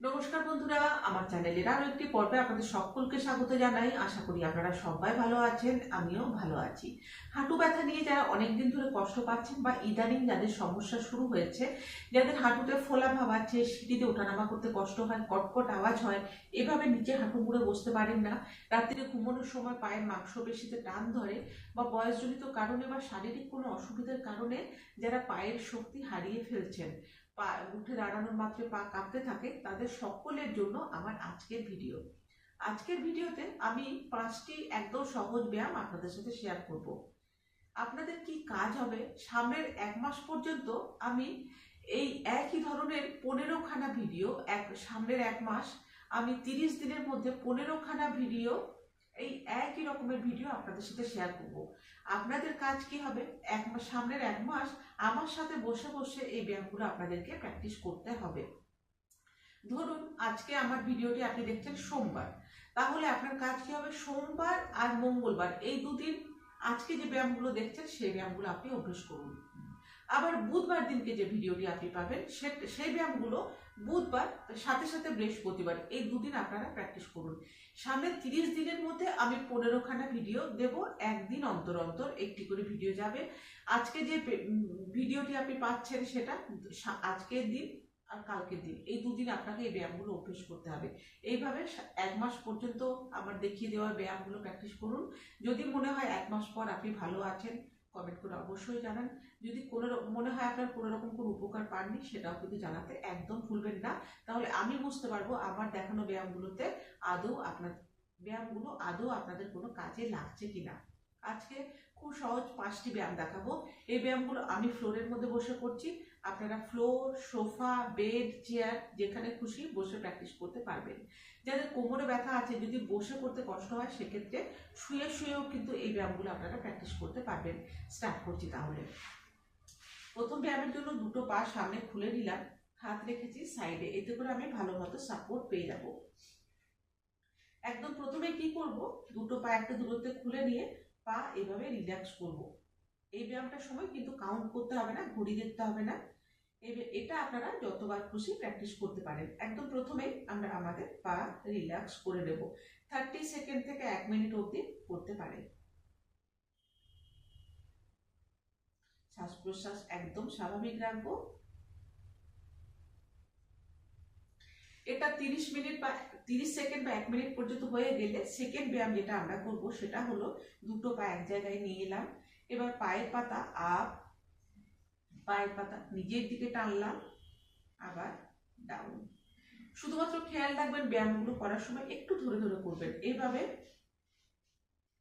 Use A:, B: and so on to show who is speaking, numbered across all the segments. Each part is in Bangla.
A: নমস্কার বন্ধুরা, আমার চ্যানেলের আরও একটি পর্বে আপনাদের সকলকে স্বাগত জানাই। আশা করি আপনারা সবাই ভালো আছেন, আমিও ভালো আছি। হাঁটু ব্যথা নিয়ে যারা অনেকদিন ধরে কষ্ট পাচ্ছেন বা ইদানিং যাদের সমস্যা শুরু হয়েছে, যাদের হাঁটুতে ফোলা ভাব আছে, সিঁড়িতে ওঠানামা করতে কষ্ট হয়, কটকট আওয়াজ হয়, এভাবে নিচে হাঁটু মুড়ে বসতে পারেন না। রাত্রিরে ঘুমানোর সময় পায়ের মাংসপেশিতে টান ধরে বা বয়সজনিত কারণে বা শারীরিক কোনো অসুবিধার কারণে যারা পায়ের শক্তি হারিয়ে ফেলছেন পা, উঠে দাঁড়ানোর মাত্রে পা কাঁপতে থাকে, তাদের সকলের জন্য আমার আজকের ভিডিও আজকের ভিডিওতে আমি পাঁচটি একদম সহজ ব্যায়াম আপনাদের সাথে শেয়ার করব। আপনাদের কি কাজ হবে? সামনের এক মাস পর্যন্ত আমি এই একই ধরনের পনেরোখানা ভিডিও এক, সামনের এক মাস আমি তিরিশ দিনের মধ্যে পনেরোখানা ভিডিও এই একই রকমের ভিডিও আপনাদের সাথে শেয়ার করব। আপনাদের কাজ কি হবে? এক মাস সামনের এক মাস আমার সাথে বসে বসে এই ব্যায়ামগুলো আপনাদেরকে প্র্যাকটিস করতে হবে। ধরুন, আজকে আমার ভিডিওটি আপনি দেখছেন সোমবার। তাহলে আপনার কাজ কি হবে? সোমবার আর মঙ্গলবার। এই দুদিন আজকে যে ব্যায়ামগুলো দেখছেন, সেই ব্যায়ামগুলো আপনি অভ্যেস করুন। আবার বুধবার দিনকে যে ভিডিওটি আপনি পাবেন, সে- সেই ব্যায়ামগুলো বুধবার সাথে সাথে বৃহস্পতিবার, এই দুদিন আপনারা প্র্যাকটিস করুন। সামনের তিরিশ দিনের মধ্যে আমি পনেরোখানা ভিডিও দেব, একদিন অন্তর অন্তর একটি করে ভিডিও যাবে। আজকে যে ভিডিওটি আপনি পাচ্ছেন সেটা আজকের দিন আর কালকের দিন। এই দুদিন আপনাকে এই ব্যায়ামগুলো অভ্যেস করতে হবে। এইভাবে এক মাস পর্যন্ত আমার দেখিয়ে দেওয়া ব্যায়ামগুলো প্র্যাকটিস করুন। যদি মনে হয় এক মাস পর আপনি ভালো আছেন কমেন্ট করে অবশ্যই জানান। যদি কোনো মনে হয় আপনার কোনো রকম কোনো উপকার পাননি, সেটাও কিন্তু জানাতে একদম ভুলবেন না। তাহলে আমি বুঝতে পারব আমার দেখানো ব্যায়ামগুলোতে আদৌ আপনার, ব্যায়ামগুলো আদৌ আপনাদের কোনো কাজে লাগছে কিনা। আজকে খুব সহজ পাঁচটি ব্যায়াম দেখাবো। এই ব্যায়ামগুলো আমি ফ্লোরের মধ্যে বসে করছি। আপনারা ফ্লোর সোফা বেড চেয়ার যেখানে খুশি বসে প্র্যাকটিস করতে পারবেন। যাদের কোমরে ব্যথা আছে, যদি বসে করতে কষ্ট হয়, সেক্ষেত্রে শুয়ে শুয়েও কিন্তু এই ব্যায়ামগুলো আপনারা প্র্যাকটিস করতে পারবেন। স্টার্ট করছি তাহলে। প্রথম ব্যায়ামের জন্য দুটো পা সামনে খুলে নিলাম। হাত রেখেছি সাইডে এতে করে আমি ভালো মতো সাপোর্ট পেয়ে যাব। একদম প্রথমে কি করব? দুটো পা একটা দূরত্বে খুলে নিয়ে পা এভাবে রিল্যাক্স করব। এই ব্যায়ামটার সময় কিন্তু কাউন্ট করতে হবে না, ঘড়ি দেখতে হবে না। এবে- এটা আপনারা যতবার খুশি প্র্যাকটিস করতে পারেন। একদম প্রথমেই আমরা আমাদের পা রিল্যাক্স করে নেব। থার্টি সেকেন্ড থেকে এক মিনিট অবধি করতে পারেন। শ্বাস প্রশ্বাস একদম স্বাভাবিক রাখব। এটা তিরিশ মিনিট বা তিরিশ সেকেন্ড বা এক মিনিট পর্যন্ত হয়ে গেলে সেকেন্ড ব্যায়াম যেটা আমরা করব সেটা হলো দুটো পা এক জায়গায় নিয়ে এলাম। এবার পায়ের পাতা আপ পায়ের পাতা নিজের দিকে টানলাম, আবার ডাউন শুধুমাত্র খেয়াল রাখবেন ব্যায়ামগুলো করার সময় একটু ধরে ধরে করবেন। এইভাবে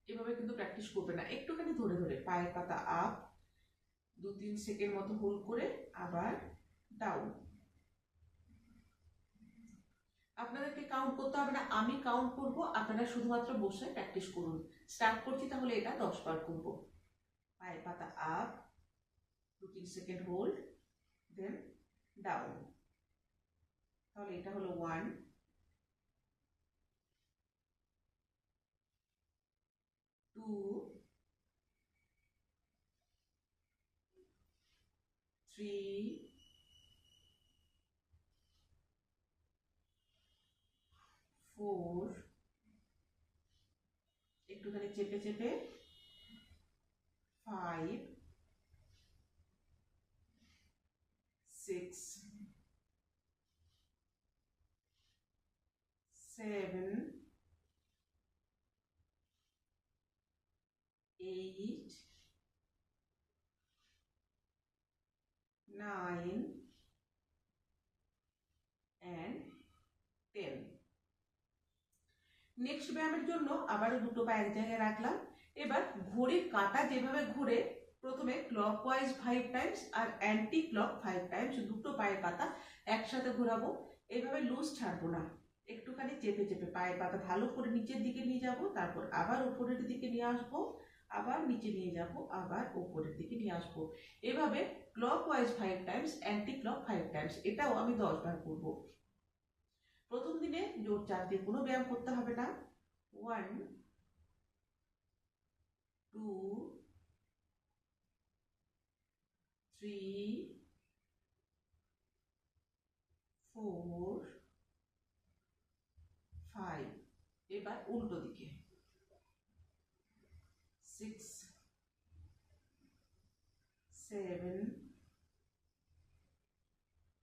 A: এভাবে কিন্তু প্র্যাকটিস করবেন না। একটুখানি ধরে ধরে, পায়ের পাতা আপ দু তিন সেকেন্ড মতো হোল্ড করে আবার ডাউন আপনাদেরকে কাউন্ট করতে হবে না, আমি কাউন্ট করব, আপনারা শুধুমাত্র বসে প্র্যাকটিস করুন। স্টার্ট করছি তাহলে এটা দশ বার করব। পায়ের পাতা আপ তিন সেকেন্ড হোল্ড দেন ডাউন তাহলে এটা হলো ওয়ান টু থ্রি ফোর একটুখানি চেপে চেপে. Five six seven eight nine and ten next ব্যায়ামের জন্য আবারও দুটো পা এক জায়গায় রাখলাম। এবার ঘড়ির কাঁটা যেভাবে ঘুরে, প্রথমে ক্লক ওয়াইজ ফাইভ টাইমস আর অ্যান্টি ক্লক ফাইভ টাইমস দুটো পায়ের পাতা একসাথে ঘোরাবো। এইভাবে লুজ ছাড়বো না। একটুখানি চেপে চেপে পায়ের পাতা ভালো করে নিচের দিকে নিয়ে যাব, তারপর আবার উপরের দিকে নিয়ে আসব, আবার নিচে নিয়ে যাব, আবার উপরের দিকে নিয়ে আসব। এভাবে clockwise five times anti clock five times এটাও আমি দশ বার করব। প্রথম দিনে জোর চাপ দিয়ে কোনো ব্যায়াম করতে হবে না। ওয়ান টু থ্রি ফোর এবার উল্টো দিকে। Six seven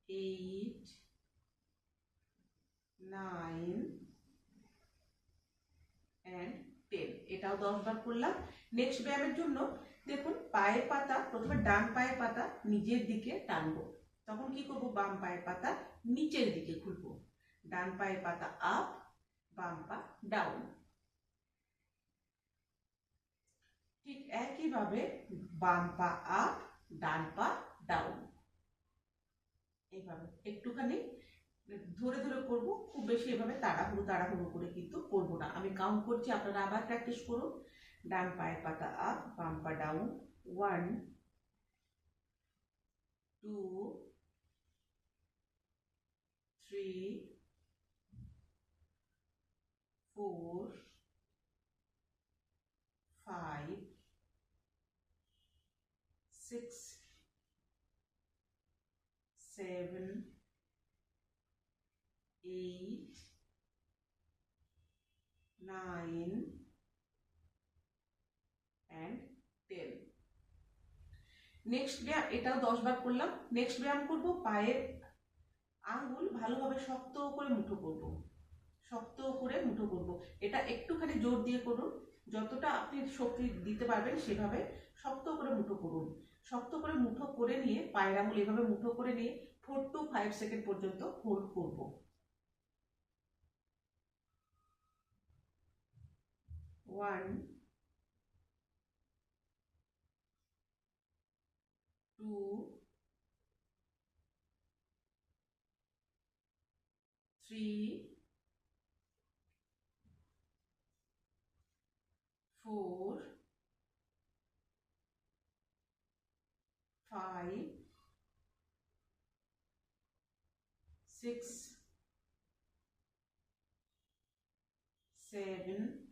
A: eight nine and ten এটাও দশ বার করলাম। নেক্সট ব্যায়ামের জন্য দেখুন, পায়ের পাতা, প্রথমে ডান পায়ের পাতা নিজের দিকে টানবো। তখন কি করব? বাম পায়ের পাতা নিচের দিকে খুলবো। ডান পায়ের পাতা আপ বাম পা ডাউন। ঠিক একইভাবে বাম পা আপ ডান পা ডাউন। এইভাবে একটুখানি ধরে ধরে করব, খুব বেশি এভাবে তাড়াহুড়ো তাড়াহুড়ো করে কিন্তু করব না। আমি কাউন্ট করছি, আপনারা আবার প্র্যাকটিস করুন। ডান পায়ের পাতা আপ বাম পা down one two three four five six seven, eight, nine, and ten. Next ব্যায়াম এটাও দশ বার করলাম নেক্সট ব্যায়াম করব পায়ের আঙ্গুল ভালোভাবে শক্ত করে মুঠো করব শক্ত করে মুঠো করব। এটা একটুখানি জোর দিয়ে করুন। যতটা আপনি শক্তি দিতে পারবেন সেভাবে শক্ত করে মুঠো করুন। শক্ত করে মুঠো করে নিয়ে পায়ের আঙুল এভাবে মুঠো করে নিয়ে ফোর টু ফাইভ সেকেন্ড পর্যন্ত হোল্ড করব। ওয়ান টু থ্রি four, 5 6 7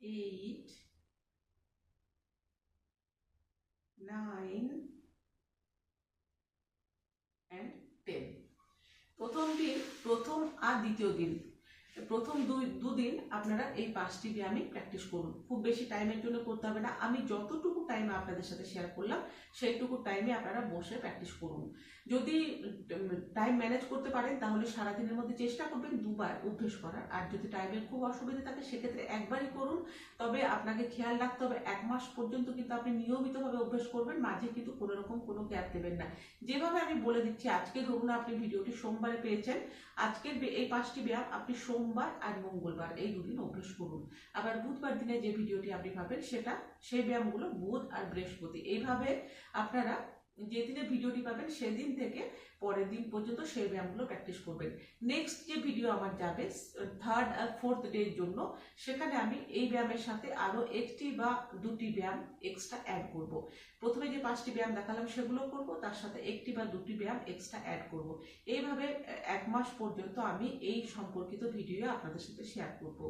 A: 8 9 প্রথম দিন প্রথম আর দ্বিতীয় দিন। প্রথম দুই, দুদিন আপনারা এই পাঁচটি ব্যায়ামই প্র্যাকটিস করুন। খুব বেশি টাইমের জন্য করতে হবে না। আমি যতটুকু টাইম আপনাদের সাথে শেয়ার করলাম, সেইটুকু টাইমে আপনারা বসে প্র্যাকটিস করুন। যদি টাইম ম্যানেজ করতে পারেন, তাহলে সারাদিনের মধ্যে চেষ্টা করবেন দুবার অভ্যেস করার। আর যদি টাইমের খুব অসুবিধা থাকে, সেক্ষেত্রে একবারই করুন। তবে আপনাকে খেয়াল রাখতে হবে, এক মাস পর্যন্ত কিন্তু আপনি নিয়মিতভাবে অভ্যেস করবেন, মাঝে কিন্তু কোনো রকম কোনো গ্যাপ দেবেন না। যেভাবে আমি বলে দিচ্ছি, আজকে ধরুন আপনি ভিডিওটি সোমবারে পেয়েছেন, আজকের এই পাঁচটি ব্যায়াম আপনি সোমবার আর মঙ্গলবার, এই দুদিন অভ্যেস করুন। আবার বুধবার দিনে যে ভিডিওটি আপনি পাবেন, সেটা সেই ব্যায়ামগুলো বুধ আর বৃহস্পতি। এইভাবে আপনারা যেদিনে ভিডিওটি পাবেন, সেদিন থেকে পরের দিন পর্যন্ত সেই ব্যায়ামগুলো প্র্যাকটিস করবেন নেক্সট যে ভিডিও আমার যাবে থার্ড আর ফোর্থ ডের জন্য, সেখানে আমি এই ব্যায়ামের সাথে আরও একটি বা দুটি ব্যায়াম এক্সট্রা অ্যাড করব। প্রথমে যে পাঁচটি ব্যায়াম দেখালাম সেগুলো করব, তার সাথে একটি বা দুটি ব্যায়াম এক্সট্রা অ্যাড করব। এইভাবে এক মাস পর্যন্ত আমি এই সম্পর্কিত ভিডিও আপনাদের সাথে শেয়ার করব।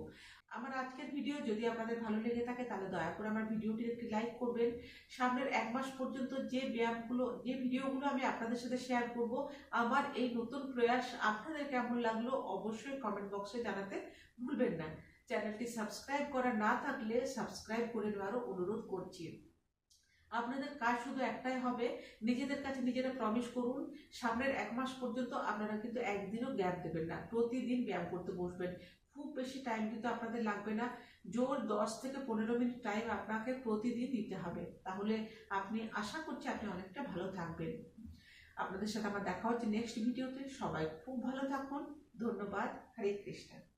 A: আমার আজকের ভিডিও যদি আপনাদের ভালো লেগে থাকে, তাহলে দয়া করে আমার ভিডিওটি একটি লাইক করবেন সামনের এক মাস পর্যন্ত যে ব্যায়ামগুলো যে ভিডিওগুলো আমি আপনাদের সাথে শেয়ার করব, আমার এই নতুন প্রয়াস আপনাদের কেমন লাগল অবশ্যই কমেন্ট বক্সে জানাতে ভুলবেন না। চ্যানেলটি সাবস্ক্রাইব করা না থাকলে সাবস্ক্রাইব করে নেওয়ারও অনুরোধ করছি। আপনাদের কাজ শুধু একটাই হবে, নিজেদের কাছে নিজেরা প্রমিস করুন, সামনের এক মাস পর্যন্ত আপনারা কিন্তু একদিনও গ্যাপ দেবেন না। প্রতিদিন ব্যায়াম করতে বসবেন। খুব বেশি টাইম কিন্তু আপনাদের লাগবে না। জোর দশ থেকে পনেরো মিনিট টাইম আপনাকে প্রতিদিন দিতে হবে। তাহলে আপনি, আশা করছি আপনি অনেকটা ভালো থাকবেন। আপনাদের সাথে আমার দেখা হচ্ছে নেক্সট ভিডিওতে সবাই খুব ভালো থাকুন। ধন্যবাদ। হরে কৃষ্ণ।